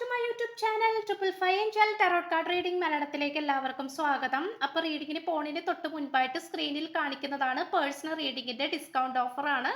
To my YouTube channel triple five angel tarot card reading മലയാളത്തിലേക്ക് എല്ലാവർക്കും സ്വാഗതം. അപ്പോൾ റീഡിങ്ങിന് പോണിന് തൊട്ട് മുൻപായിട്ട് സ്ക്രീനിൽ കാണിക്കുന്നതാണ് പേഴ്സണൽ റീഡിങ്ങിന്റെ ഡിസ്കൗണ്ട് ഓഫർ ആണ്.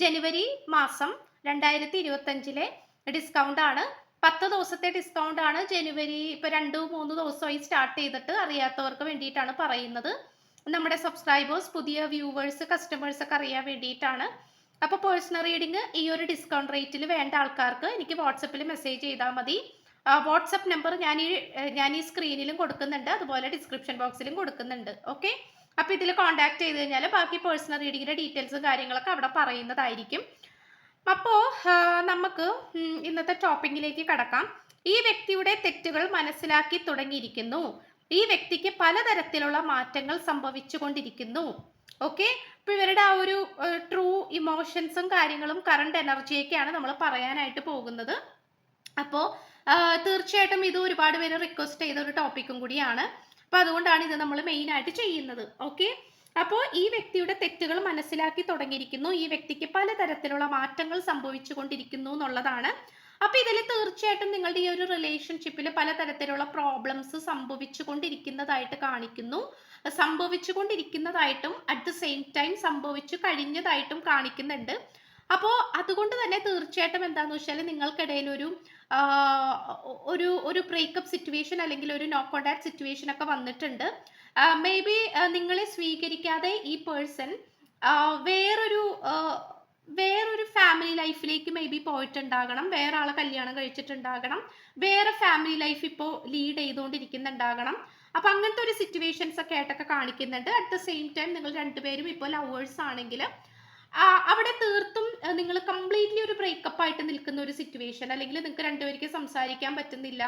ജനുവരി മാസം രണ്ടായിരത്തി ഇരുപത്തഞ്ചിലെ ഡിസ്കൗണ്ട് ആണ്. പത്ത് ദിവസത്തെ ഡിസ്കൗണ്ട് ആണ്. ജനുവരി ഇപ്പോൾ രണ്ട് മൂന്ന് ദിവസമായി സ്റ്റാർട്ട് ചെയ്തിട്ട് അറിയാത്തവർക്ക് വേണ്ടിയിട്ടാണ് പറയുന്നത്. നമ്മുടെ സബ്സ്ക്രൈബേഴ്സ് പുതിയ വ്യൂവേഴ്സ് കസ്റ്റമേഴ്സ് ഒക്കെ അറിയാൻ വേണ്ടിയിട്ടാണ്. അപ്പോൾ പേഴ്സണൽ റീഡിംഗ് ഈ ഒരു ഡിസ്കൗണ്ട് റേറ്റിൽ വേണ്ട ആൾക്കാർക്ക് എനിക്ക് വാട്സപ്പിൽ മെസ്സേജ് ചെയ്താൽ മതി. വാട്സപ്പ് നമ്പർ ഞാൻ ഈ ഞാൻ ഈ സ്ക്രീനിലും കൊടുക്കുന്നുണ്ട്. അതുപോലെ ഡിസ്ക്രിപ്ഷൻ ബോക്സിലും കൊടുക്കുന്നുണ്ട്. ഓക്കെ അപ്പോൾ ഇതിൽ കോൺടാക്ട് ചെയ്ത് കഴിഞ്ഞാൽ ബാക്കി പേഴ്സണൽ റീഡിങ്ങിന്റെ ഡീറ്റെയിൽസും കാര്യങ്ങളൊക്കെ അവിടെ പറയുന്നതായിരിക്കും. അപ്പോ നമുക്ക് ഇന്നത്തെ ടോപ്പിക്കിലേക്ക് കടക്കാം. ഈ വ്യക്തിയുടെ തെറ്റുകൾ മനസ്സിലാക്കി തുടങ്ങിയിരിക്കുന്നു. ഈ വ്യക്തിക്ക് പലതരത്തിലുള്ള മാറ്റങ്ങൾ സംഭവിച്ചുകൊണ്ടിരിക്കുന്നു. ഓക്കെ അപ്പോൾ ഇവരുടെ ആ ഒരു ട്രൂ ഇമോഷൻസും കാര്യങ്ങളും കറണ്ട് എനർജിയൊക്കെയാണ് നമ്മൾ പറയാനായിട്ട് പോകുന്നത്. അപ്പോൾ തീർച്ചയായിട്ടും ഇത് ഒരുപാട് പേര് റിക്വസ്റ്റ് ചെയ്ത ഒരു ടോപ്പിക്കും കൂടിയാണ്. അപ്പോൾ അതുകൊണ്ടാണ് ഇത് നമ്മൾ മെയിൻ ആയിട്ട് ചെയ്യുന്നത്. ഓക്കെ അപ്പോൾ ഈ വ്യക്തിയുടെ തെറ്റുകൾ മനസ്സിലാക്കി തുടങ്ങിയിരിക്കുന്നു. ഈ വ്യക്തിക്ക് പലതരത്തിലുള്ള മാറ്റങ്ങൾ സംഭവിച്ചു കൊണ്ടിരിക്കുന്നു എന്നുള്ളതാണ് അപ്പൊ ഇതിൽ തീർച്ചയായിട്ടും നിങ്ങളുടെ ഈ ഒരു റിലേഷൻഷിപ്പിൽ പലതരത്തിലുള്ള പ്രോബ്ലംസ് സംഭവിച്ചു കൊണ്ടിരിക്കുന്നതായിട്ട് കാണിക്കുന്നു. സംഭവിച്ചു കൊണ്ടിരിക്കുന്നതായിട്ടും അറ്റ് ദ സെയിം ടൈം സംഭവിച്ചു കഴിഞ്ഞതായിട്ടും കാണിക്കുന്നുണ്ട്. അപ്പോൾ അതുകൊണ്ട് തന്നെ തീർച്ചയായിട്ടും എന്താന്ന് വെച്ചാൽ നിങ്ങൾക്കിടയിൽ ഒരു ഒരു ഒരു ബ്രേക്കപ്പ് സിറ്റുവേഷൻ അല്ലെങ്കിൽ ഒരു നോ കോണ്ടാക്ട് സിറ്റുവേഷൻ ഒക്കെ വന്നിട്ടുണ്ട്. മേ ബി നിങ്ങളെ സ്വീകരിക്കാതെ ഈ പേഴ്സൺ വേറൊരു വേറൊരു ഫാമിലി ലൈഫിലേക്ക് മേ ബി പോയിട്ടുണ്ടാകണം. വേറെ ആളെ കല്യാണം കഴിച്ചിട്ടുണ്ടാകണം. വേറെ ഫാമിലി ലൈഫ് ഇപ്പോൾ ലീഡ് ചെയ്തുകൊണ്ടിരിക്കുന്നുണ്ടാകണം. അപ്പൊ അങ്ങനത്തെ ഒരു സിറ്റുവേഷൻസ് ഒക്കെ ആയിട്ടൊക്കെ കാണിക്കുന്നുണ്ട്. അറ്റ് ദ സെയിം ടൈം നിങ്ങൾ രണ്ടുപേരും ഇപ്പോൾ ലവേഴ്സ് ആണെങ്കിൽ അവിടെ തീർത്തും നിങ്ങൾ കംപ്ലീറ്റ്ലി ഒരു ബ്രേക്കപ്പ് ആയിട്ട് നിൽക്കുന്ന ഒരു സിറ്റുവേഷൻ അല്ലെങ്കിൽ നിങ്ങൾക്ക് രണ്ടുപേർക്ക് സംസാരിക്കാൻ പറ്റുന്നില്ല.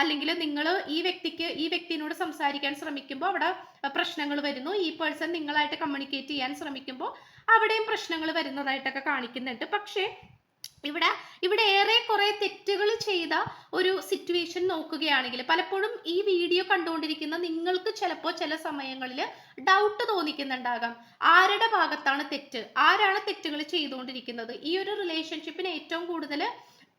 അല്ലെങ്കിൽ നിങ്ങൾ ഈ വ്യക്തിക്ക് ഈ വ്യക്തിനോട് സംസാരിക്കാൻ ശ്രമിക്കുമ്പോൾ അവിടെ പ്രശ്നങ്ങൾ വരുന്നു. ഈ പേഴ്സൺ നിങ്ങളായിട്ട് കമ്മ്യൂണിക്കേറ്റ് ചെയ്യാൻ ശ്രമിക്കുമ്പോൾ അവിടെയും പ്രശ്നങ്ങൾ വരുന്നതായിട്ടൊക്കെ കാണിക്കുന്നുണ്ട്. പക്ഷേ ഇവിടെ ഇവിടെ ഏറെ കുറെ തെറ്റുകൾ ചെയ്ത ഒരു സിറ്റുവേഷൻ നോക്കുകയാണെങ്കിൽ പലപ്പോഴും ഈ വീഡിയോ കണ്ടുകൊണ്ടിരിക്കുന്ന നിങ്ങൾക്ക് ചിലപ്പോൾ ചില സമയങ്ങളിൽ ഡൗട്ട് തോന്നിക്കുന്നുണ്ടാകാം. ആരുടെ ഭാഗത്താണ് തെറ്റ്? ആരാണ് തെറ്റുകൾ ചെയ്തുകൊണ്ടിരിക്കുന്നത്? ഈ ഒരു റിലേഷൻഷിപ്പിന് ഏറ്റവും കൂടുതൽ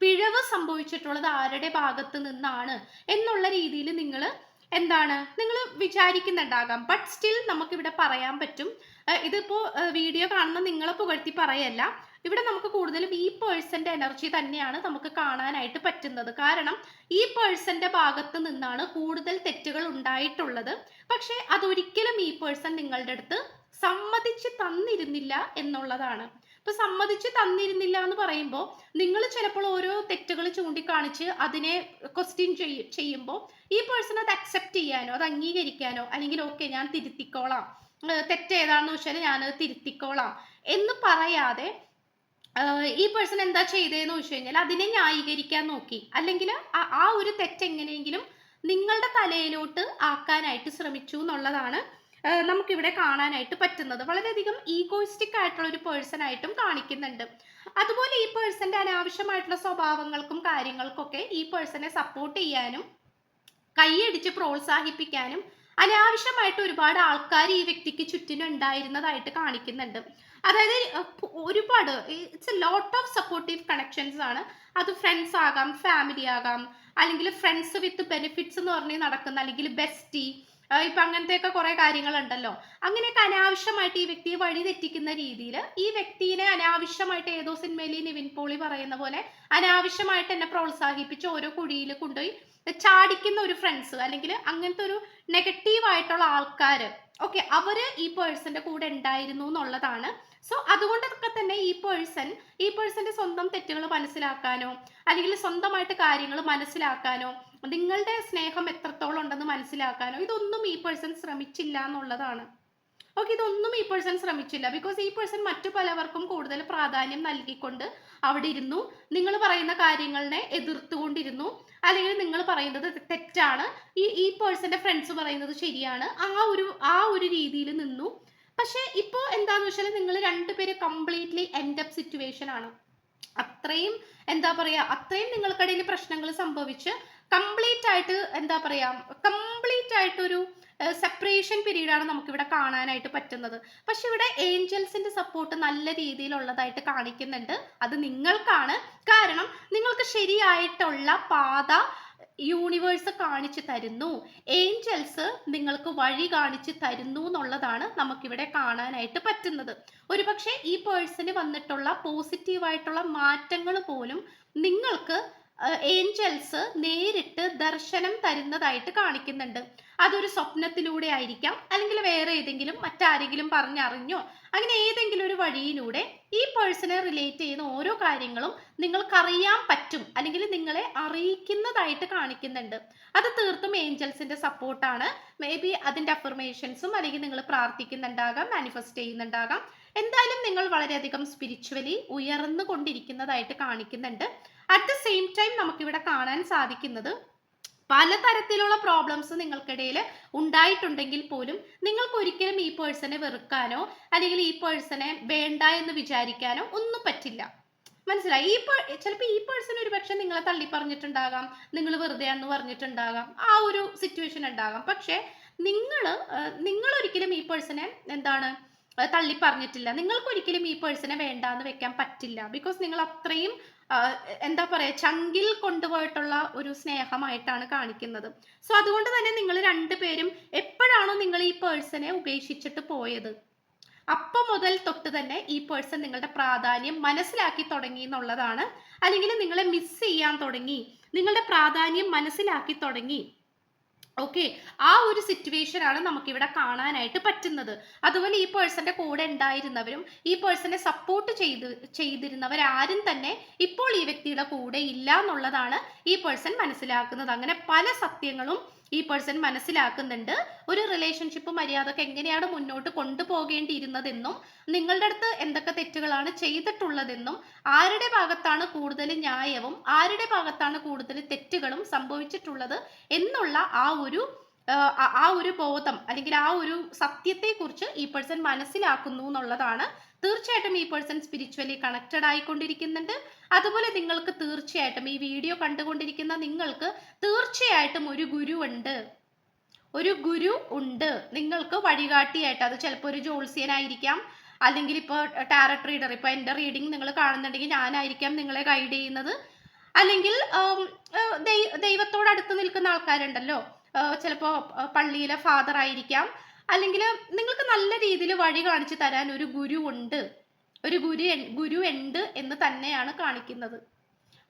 പിഴവ് സംഭവിച്ചിട്ടുള്ളത് ആരുടെ ഭാഗത്ത് നിന്നാണ്? എന്നുള്ള രീതിയിൽ നിങ്ങൾ എന്താണ്? നിങ്ങൾ വിചാരിക്കുന്നുണ്ടാകാം. ബട്ട് സ്റ്റിൽ നമുക്കിവിടെ പറയാൻ പറ്റും. ഇതിപ്പോ വീഡിയോ കാണുന്ന നിങ്ങളെ പുകഴ്ത്തി പറയല്ല. ഇവിടെ നമുക്ക് കൂടുതലും ഈ പേഴ്സന്റെ എനർജി തന്നെയാണ് നമുക്ക് കാണാനായിട്ട് പറ്റുന്നത്. കാരണം ഈ പേഴ്സന്റെ ഭാഗത്ത് നിന്നാണ് കൂടുതൽ തെറ്റുകൾ ഉണ്ടായിട്ടുള്ളത്. പക്ഷേ അതൊരിക്കലും ഈ പേഴ്സൺ നിങ്ങളുടെ അടുത്ത് സമ്മതിച്ച് തന്നിരുന്നില്ല എന്നുള്ളതാണ്. ഇപ്പൊ സമ്മതിച്ച് തന്നിരുന്നില്ല എന്ന് പറയുമ്പോൾ നിങ്ങൾ ചിലപ്പോൾ ഓരോ തെറ്റുകൾ ചൂണ്ടിക്കാണിച്ച് അതിനെ ക്വസ്റ്റ്യൻ ചെയ്യുമ്പോൾ ഈ പേഴ്സൺ അത് അക്സെപ്റ്റ് ചെയ്യാനോ അത് അംഗീകരിക്കാനോ അല്ലെങ്കിൽ ഓക്കെ ഞാൻ തിരുത്തിക്കോളാം. ഏഹ് തെറ്റ് ഏതാണെന്ന് വെച്ചാൽ ഞാനത് തിരുത്തിക്കോളാം. എന്ന് പറയാതെ ഈ പേഴ്സൺ എന്താ ചെയ്തതെന്ന് വെച്ച് കഴിഞ്ഞാൽ അതിനെ ന്യായീകരിക്കാൻ നോക്കി. അല്ലെങ്കിൽ ആ- ഒരു തെറ്റ് എങ്ങനെയെങ്കിലും നിങ്ങളുടെ തലയിലോട്ട് ആക്കാനായിട്ട് ശ്രമിച്ചു എന്നുള്ളതാണ് നമുക്കിവിടെ കാണാനായിട്ട് പറ്റുന്നത്. വളരെയധികം ഈഗോയിസ്റ്റിക് ആയിട്ടുള്ള ഒരു പേഴ്സൺ ആയിട്ടും കാണിക്കുന്നുണ്ട്. അതുപോലെ ഈ പേഴ്സന്റെ അനാവശ്യമായിട്ടുള്ള സ്വഭാവങ്ങൾക്കും കാര്യങ്ങൾക്കൊക്കെ ഈ പേഴ്സണെ സപ്പോർട്ട് ചെയ്യാനും കൈയടിച്ച് പ്രോത്സാഹിപ്പിക്കാനും അനാവശ്യമായിട്ട് ഒരുപാട് ആൾക്കാർ ഈ വ്യക്തിക്ക് ചുറ്റിനും ഉണ്ടായിരുന്നതായിട്ട് കാണിക്കുന്നുണ്ട്. അതായത് ഒരുപാട് it's a lot of supportive connections ആണ്. അത് ഫ്രണ്ട്സ് ആകാം ഫാമിലി ആകാം അല്ലെങ്കിൽ ഫ്രണ്ട്സ് വിത്ത് ബെനിഫിറ്റ്സ് എന്ന് പറഞ്ഞ് നടക്കുന്ന അല്ലെങ്കിൽ ബെസ്റ്റി ഇപ്പൊ അങ്ങനത്തെയൊക്കെ കുറെ കാര്യങ്ങളുണ്ടല്ലോ. അങ്ങനെയൊക്കെ അനാവശ്യമായിട്ട് ഈ വ്യക്തിയെ വഴി തെറ്റിക്കുന്ന രീതിയിൽ ഈ വ്യക്തിനെ അനാവശ്യമായിട്ട് ഏതോ സിനിമയിൽ നിവിൻ പോളി പറയുന്ന പോലെ അനാവശ്യമായിട്ട് എന്നെ പ്രോത്സാഹിപ്പിച്ച് ഓരോ കുഴിയിൽ കൊണ്ടുപോയി ചാടിക്കുന്ന ഒരു ഫ്രണ്ട്സ് അല്ലെങ്കിൽ അങ്ങനത്തെ ഒരു നെഗറ്റീവ് ആയിട്ടുള്ള ആൾക്കാർ ഓക്കെ അവർ ഈ പേഴ്സന്റെ കൂടെ ഉണ്ടായിരുന്നു എന്നുള്ളതാണ്. സോ അതുകൊണ്ടൊക്കെ തന്നെ ഈ പേഴ്സൺ ഈ പേഴ്സന്റെ സ്വന്തം തെറ്റുകൾ മനസ്സിലാക്കാനോ അല്ലെങ്കിൽ സ്വന്തമായിട്ട് കാര്യങ്ങൾ മനസ്സിലാക്കാനോ നിങ്ങളുടെ സ്നേഹം എത്രത്തോളം ഉണ്ടെന്ന് മനസ്സിലാക്കാനോ ഇതൊന്നും ഈ പേഴ്സൺ ശ്രമിച്ചില്ല എന്നുള്ളതാണ്. ഓക്കെ ഇതൊന്നും ഈ പേഴ്സൺ ശ്രമിച്ചില്ല. ബിക്കോസ് ഈ പേഴ്സൺ മറ്റു പലവർക്കും കൂടുതൽ പ്രാധാന്യം നൽകിക്കൊണ്ട് അവിടെ ഇരുന്നു. നിങ്ങൾ പറയുന്ന കാര്യങ്ങളെ എതിർത്തുകൊണ്ടിരുന്നു. അല്ലെങ്കിൽ നിങ്ങൾ പറയുന്നത് തെറ്റാണ്. ഈ ഈ പേഴ്സന്റെ ഫ്രണ്ട്സ് പറയുന്നത് ശരിയാണ്. ആ ഒരു ആ ഒരു രീതിയിൽ നിന്നു. പക്ഷേ ഇപ്പോൾ എന്താന്ന് വെച്ചാൽ നിങ്ങൾ രണ്ടുപേര് കംപ്ലീറ്റ്ലി എൻഡ് അപ്പ് സിറ്റുവേഷൻ ആണ്. അത്രയും എന്താ പറയാ അത്രയും നിങ്ങൾക്കിടയിൽ പ്രശ്നങ്ങൾ സംഭവിച്ച് കംപ്ലീറ്റ് ആയിട്ട് എന്താ പറയാ കംപ്ലീറ്റ് കംപ്ലീറ്റ് ആയിട്ടൊരു സെപ്പറേഷൻ പീരീഡാണ് നമുക്കിവിടെ കാണാനായിട്ട് പറ്റുന്നത്. പക്ഷെ ഇവിടെ ഏഞ്ചൽസിന്റെ സപ്പോർട്ട് നല്ല രീതിയിലുള്ളതായിട്ട് കാണിക്കുന്നുണ്ട്. അത് നിങ്ങൾക്കാണ്. കാരണം നിങ്ങൾക്ക് ശരിയായിട്ടുള്ള പാത യൂണിവേഴ്സ് കാണിച്ചു തരുന്നു. ഏഞ്ചൽസ് നിങ്ങൾക്ക് വഴി കാണിച്ചു തരുന്നു എന്നുള്ളതാണ് നമുക്കിവിടെ കാണാനായിട്ട് പറ്റുന്നത്. ഒരുപക്ഷെ ഈ പേഴ്സന് വന്നിട്ടുള്ള പോസിറ്റീവായിട്ടുള്ള മാറ്റങ്ങൾ പോലും നിങ്ങൾക്ക് ഏഞ്ചൽസ് നേരിട്ട് ദർശനം തരുന്നതായിട്ട് കാണിക്കുന്നുണ്ട്. അതൊരു സ്വപ്നത്തിലൂടെ ആയിരിക്കാം. അല്ലെങ്കിൽ വേറെ ഏതെങ്കിലും മറ്റാരെങ്കിലും പറഞ്ഞറിഞ്ഞോ അങ്ങനെ ഏതെങ്കിലും ഒരു വഴിയിലൂടെ ഈ പേഴ്സണെ റിലേറ്റ് ചെയ്യുന്ന ഓരോ കാര്യങ്ങളും നിങ്ങൾക്കറിയാൻ പറ്റും. അല്ലെങ്കിൽ നിങ്ങളെ അറിയിക്കുന്നതായിട്ട് കാണിക്കുന്നുണ്ട്. അത് തീർത്തും ഏഞ്ചൽസിന്റെ സപ്പോർട്ടാണ് മേ ബി അതിന്റെ അഫർമേഷൻസും അല്ലെങ്കിൽ നിങ്ങൾ പ്രാർത്ഥിക്കുന്നുണ്ടാകാം മാനിഫെസ്റ്റ് ചെയ്യുന്നുണ്ടാകാം. എന്തായാലും നിങ്ങൾ വളരെയധികം സ്പിരിച്വലി ഉയർന്നു കൊണ്ടിരിക്കുന്നതായിട്ട് കാണിക്കുന്നുണ്ട്. അറ്റ് ദ സെയിം ടൈം നമുക്കിവിടെ കാണാൻ സാധിക്കുന്നത് പലതരത്തിലുള്ള പ്രോബ്ലംസ് നിങ്ങൾക്കിടയിൽ ഉണ്ടായിട്ടുണ്ടെങ്കിൽ പോലും നിങ്ങൾക്ക് ഒരിക്കലും ഈ പേഴ്സണെ വെറുക്കാനോ അല്ലെങ്കിൽ ഈ പേഴ്സണെ വേണ്ട എന്ന് വിചാരിക്കാനോ ഒന്നും പറ്റില്ല. മനസ്സിലായി? ഈ ചിലപ്പോൾ ഈ പേഴ്സൺ ഒരു പക്ഷെ നിങ്ങളെ തള്ളി പറഞ്ഞിട്ടുണ്ടാകാം നിങ്ങൾ വെറുതെ എന്ന് പറഞ്ഞിട്ടുണ്ടാകാം ആ ഒരു സിറ്റുവേഷൻ ഉണ്ടാകാം. പക്ഷേ നിങ്ങൾ നിങ്ങൾ ഒരിക്കലും ഈ പേഴ്സണെ എന്താണ് തള്ളി പറഞ്ഞിട്ടില്ല നിങ്ങൾക്ക് ഒരിക്കലും ഈ പേഴ്സണെ വേണ്ടാന്ന് വെക്കാൻ പറ്റില്ല. ബിക്കോസ് നിങ്ങൾ അത്രയും എന്താ പറയാ ചങ്കിൽ കൊണ്ടുപോയിട്ടുള്ള ഒരു സ്നേഹമായിട്ടാണ് കാണിക്കുന്നത്. സോ അതുകൊണ്ട് തന്നെ നിങ്ങൾ രണ്ടുപേരും എപ്പോഴാണോ നിങ്ങൾ ഈ പേഴ്സണെ ഉപേക്ഷിച്ചിട്ട് പോയത്? അപ്പം മുതൽ തൊട്ട് തന്നെ ഈ പേഴ്സൺ നിങ്ങളുടെ പ്രാധാന്യം മനസ്സിലാക്കി തുടങ്ങി എന്നുള്ളതാണ്. അല്ലെങ്കിൽ നിങ്ങളെ മിസ് ചെയ്യാൻ തുടങ്ങി. നിങ്ങളുടെ പ്രാധാന്യം മനസ്സിലാക്കി തുടങ്ങി. ഓക്കെ ആ ഒരു സിറ്റുവേഷൻ ആണ് നമുക്കിവിടെ കാണാനായിട്ട് പറ്റുന്നത്. അതുപോലെ ഈ പേഴ്സന്റെ കൂടെ ഉണ്ടായിരുന്നവരും ഈ പേഴ്സണെ സപ്പോർട്ട് ചെയ്ത് ചെയ്തിരുന്നവരാരും തന്നെ ഇപ്പോൾ ഈ വ്യക്തിയുടെ കൂടെ ഇല്ല എന്നുള്ളതാണ് ഈ പേഴ്സൺ മനസ്സിലാക്കുന്നത്. അങ്ങനെ പല സത്യങ്ങളും ഈ പേഴ്സൺ മനസ്സിലാക്കുന്നുണ്ട് ഒരു റിലേഷൻഷിപ്പ് മര്യാദയ്ക്ക് എങ്ങനെയാണ് മുന്നോട്ട് കൊണ്ടുപോകേണ്ടിയിരുന്നതെന്നും നിങ്ങളുടെ അടുത്ത് എന്തൊക്കെ തെറ്റുകളാണ് ചെയ്തിട്ടുള്ളതെന്നും ആരുടെ ഭാഗത്താണ് കൂടുതൽ ന്യായവും ആരുടെ ഭാഗത്താണ് കൂടുതൽ തെറ്റുകളും സംഭവിച്ചിട്ടുള്ളത് എന്നുള്ള ആ ഒരു ആ- ഒരു ബോധം അല്ലെങ്കിൽ ആ ഒരു സത്യത്തെക്കുറിച്ച് ഈ പേഴ്സൺ മനസ്സിലാക്കുന്നു എന്നുള്ളതാണ് തീർച്ചയായിട്ടും ഈ പേഴ്സൺ സ്പിരിച്വലി കണക്റ്റഡ് ആയിക്കൊണ്ടിരിക്കുന്നുണ്ട്. അതുപോലെ നിങ്ങൾക്ക് തീർച്ചയായിട്ടും ഈ വീഡിയോ കണ്ടുകൊണ്ടിരിക്കുന്ന നിങ്ങൾക്ക് തീർച്ചയായിട്ടും ഒരു ഗുരു ഉണ്ട്. ഒരു ഗുരു ഉണ്ട്. നിങ്ങൾക്ക് വഴികാട്ടിയായിട്ട് അത് ചിലപ്പോൾ ഒരു ജോത്സ്യനായിരിക്കാം അല്ലെങ്കിൽ ഇപ്പോൾ ടാരറ്റ് റീഡർ ഇപ്പോൾ എന്റെ റീഡിങ് നിങ്ങൾ കാണുന്നുണ്ടെങ്കിൽ ഞാനായിരിക്കാം നിങ്ങളെ ഗൈഡ് ചെയ്യുന്നത്. അല്ലെങ്കിൽ ദൈവത്തോട് അടുത്ത് നിൽക്കുന്ന ആൾക്കാരുണ്ടല്ലോ. ചിലപ്പോൾ പള്ളിയിലെ ഫാദർ ആയിരിക്കാം. അല്ലെങ്കിൽ നിങ്ങൾക്ക് നല്ല രീതിയിൽ വഴി കാണിച്ചു തരാൻ ഒരു ഗുരു ഉണ്ട്. ഒരു ഗുരു ഗുരു ഉണ്ട് എന്ന് തന്നെയാണ് കാണിക്കുന്നത്.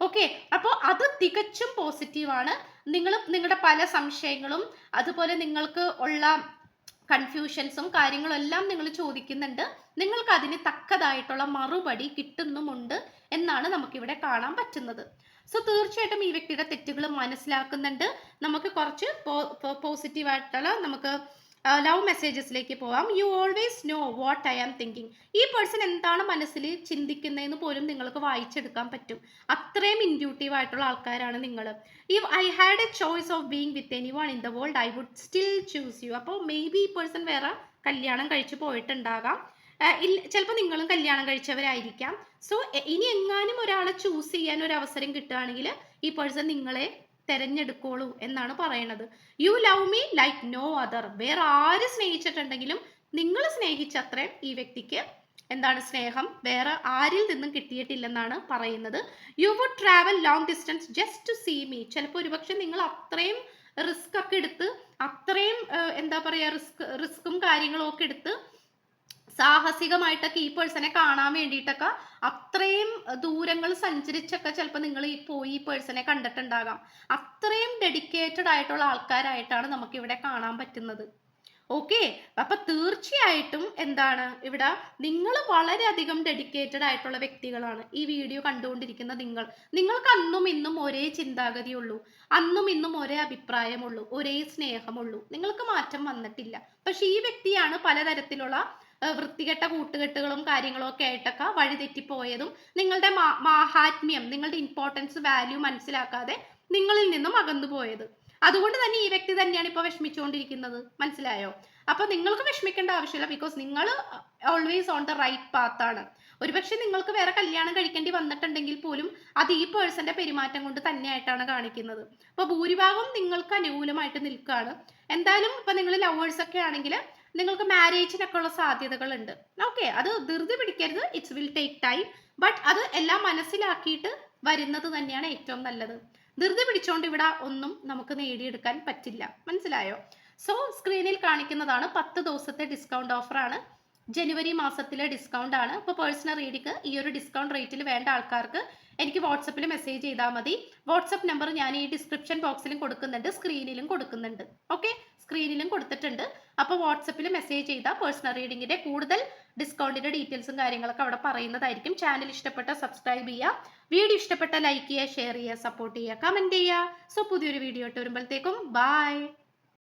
ഓക്കെ അപ്പോൾ അത് തികച്ചും പോസിറ്റീവാണ് നിങ്ങൾ നിങ്ങളുടെ പല സംശയങ്ങളും അതുപോലെ നിങ്ങൾക്ക് ഉള്ള കൺഫ്യൂഷൻസും കാര്യങ്ങളും എല്ലാം നിങ്ങൾ ചോദിക്കുന്നുണ്ട്. നിങ്ങൾക്ക് അതിന് തക്കതായിട്ടുള്ള മറുപടി കിട്ടുന്നുമുണ്ട് എന്നാണ് നമുക്കിവിടെ കാണാൻ പറ്റുന്നത്. സോ തീർച്ചയായിട്ടും ഈ വ്യക്തിയുടെ തെറ്റുകൾ മനസ്സിലാക്കുന്നുണ്ട്. നമുക്ക് കുറച്ച് പോസിറ്റീവായിട്ടുള്ള നമുക്ക് ലവ് മെസ്സേജസിലേക്ക് പോവാം. You always know what I am thinking ഈ പേഴ്സൺ എന്താണ് മനസ്സിൽ ചിന്തിക്കുന്നതെന്ന് പോലും നിങ്ങൾക്ക് വായിച്ചെടുക്കാൻ പറ്റും. അത്രയും ഇൻഡ്യൂട്ടീവ് ആയിട്ടുള്ള ആൾക്കാരാണ് നിങ്ങൾ if I had a choice of being with any one in the world I would still choose you അപ്പോൾ മേ ബി ഈ പേഴ്സൺ വേറെ കല്യാണം കഴിച്ച് പോയിട്ടുണ്ടാകാം. ഇല്ല ചിലപ്പോൾ നിങ്ങളും കല്യാണം കഴിച്ചവരായിരിക്കാം. സോ ഇനി എങ്ങാനും ഒരാളെ ചൂസ് ചെയ്യാൻ ഒരു അവസരം കിട്ടുകയാണെങ്കിൽ ഈ പേഴ്സൺ നിങ്ങളെ തെരഞ്ഞെടുക്കോളൂ എന്നാണ് പറയണത്. You love me like no other വേറെ ആര് സ്നേഹിച്ചിട്ടുണ്ടെങ്കിലും നിങ്ങൾ സ്നേഹിച്ചത്രയും ഈ വ്യക്തിക്ക്. എന്താണ് സ്നേഹം? വേറെ ആരിൽ നിന്നും കിട്ടിയിട്ടില്ലെന്നാണ് പറയുന്നത്. You would travel long distance just to see me ചിലപ്പോൾ ഒരുപക്ഷെ നിങ്ങൾ അത്രയും റിസ്ക് ഒക്കെ എടുത്ത് അത്രയും എന്താ പറയുക റിസ്ക് റിസ്ക്കും കാര്യങ്ങളും ഒക്കെ എടുത്ത് സാഹസികമായിട്ടൊക്കെ ഈ പേഴ്സണെ കാണാൻ വേണ്ടിയിട്ടൊക്കെ അത്രയും ദൂരങ്ങൾ സഞ്ചരിച്ചൊക്കെ ചിലപ്പോൾ നിങ്ങൾ ഈ പോയി ഈ പേഴ്സണെ കണ്ടിട്ടുണ്ടാകാം. അത്രയും ഡെഡിക്കേറ്റഡ് ആയിട്ടുള്ള ആൾക്കാരായിട്ടാണ് നമുക്ക് ഇവിടെ കാണാൻ പറ്റുന്നത്. ഓക്കെ അപ്പൊ തീർച്ചയായിട്ടും എന്താണ്? ഇവിടെ നിങ്ങൾ വളരെയധികം ഡെഡിക്കേറ്റഡ് ആയിട്ടുള്ള വ്യക്തികളാണ് ഈ വീഡിയോ കണ്ടുകൊണ്ടിരിക്കുന്ന നിങ്ങൾ. നിങ്ങൾക്ക് അന്നും ഇന്നും ഒരേ ചിന്താഗതിയുള്ളൂ. അന്നും ഇന്നും ഒരേ അഭിപ്രായമുള്ളൂ. ഒരേ സ്നേഹമുള്ളൂ. നിങ്ങൾക്ക് മാറ്റം വന്നിട്ടില്ല. പക്ഷെ ഈ വ്യക്തിയാണ് പലതരത്തിലുള്ള വൃത്തികെട്ട കൂട്ടുകെട്ടുകളും കാര്യങ്ങളും ഒക്കെ ആയിട്ടൊക്കെ വഴിതെറ്റിപ്പോയതും നിങ്ങളുടെ മാഹാത്മ്യം നിങ്ങളുടെ ഇമ്പോർട്ടൻസ് വാല്യൂ മനസ്സിലാക്കാതെ നിങ്ങളിൽ നിന്നും അകന്നു പോയത്. അതുകൊണ്ട് തന്നെ ഈ വ്യക്തി തന്നെയാണ് ഇപ്പോൾ വിഷമിച്ചുകൊണ്ടിരിക്കുന്നത്. മനസ്സിലായോ? അപ്പൊ നിങ്ങൾക്ക് വിഷമിക്കേണ്ട ആവശ്യമില്ല ബിക്കോസ് നിങ്ങൾ always on the right path ആണ്. ഒരുപക്ഷെ നിങ്ങൾക്ക് വേറെ കല്യാണം കഴിക്കേണ്ടി വന്നിട്ടുണ്ടെങ്കിൽ പോലും അത് ഈ പേഴ്സന്റെ പെരുമാറ്റം കൊണ്ട് തന്നെയായിട്ടാണ് കാണിക്കുന്നത്. അപ്പോൾ ഭൂരിഭാഗം നിങ്ങൾക്ക് അനുകൂലമായിട്ട് നിൽക്കുകയാണ്. എന്തായാലും ഇപ്പൊ നിങ്ങൾ ലവേഴ്സ് ഒക്കെ ആണെങ്കിൽ നിങ്ങൾക്ക് മാരേജിനൊക്കെ ഉള്ള സാധ്യതകളുണ്ട്. ഓക്കെ അത് ധൃതി പിടിക്കരുത്. It's will take time but അത് എല്ലാം മനസ്സിലാക്കിയിട്ട് വരുന്നത് തന്നെയാണ് ഏറ്റവും നല്ലത്. ധൃതി പിടിച്ചോണ്ട് ഇവിടെ ഒന്നും നമുക്ക് നേടിയെടുക്കാൻ പറ്റില്ല. മനസ്സിലായോ? സോ സ്ക്രീനിൽ കാണിക്കുന്നതാണ് പത്ത് ദിവസത്തെ ഡിസ്കൗണ്ട് ഓഫറാണ് ജനുവരി മാസത്തിലെ ഡിസ്കൗണ്ട് ആണ്. അപ്പോൾ പേഴ്സണൽ റീഡിക്ക് ഈ ഒരു ഡിസ്കൗണ്ട് റേറ്റിൽ വേണ്ട ആൾക്കാർക്ക് എനിക്ക് വാട്സപ്പിൽ മെസ്സേജ് ചെയ്താൽ മതി. വാട്സപ്പ് നമ്പർ ഞാൻ ഈ ഡിസ്ക്രിപ്ഷൻ ബോക്സിലും കൊടുക്കുന്നുണ്ട്. സ്ക്രീനിലും കൊടുക്കുന്നുണ്ട്. ഓക്കെ സ്ക്രീനിലും കൊടുത്തിട്ടുണ്ട്. അപ്പോൾ വാട്സപ്പിൽ മെസ്സേജ് ചെയ്താൽ പേഴ്സണൽ റീഡിങ്ങിന്റെ കൂടുതൽ ഡിസ്കൗണ്ടിന്റെ ഡീറ്റെയിൽസും കാര്യങ്ങളൊക്കെ അവിടെ പറയുന്നതായിരിക്കും. ചാനൽ ഇഷ്ടപ്പെട്ട സബ്സ്ക്രൈബ് ചെയ്യുക. വീഡിയോ ഇഷ്ടപ്പെട്ട ലൈക്ക് ചെയ്യുക ഷെയർ ചെയ്യുക സപ്പോർട്ട് ചെയ്യുക കമന്റ് ചെയ്യുക. സോ പുതിയൊരു വീഡിയോ ഇട്ട് വരുമ്പോഴത്തേക്കും ബൈ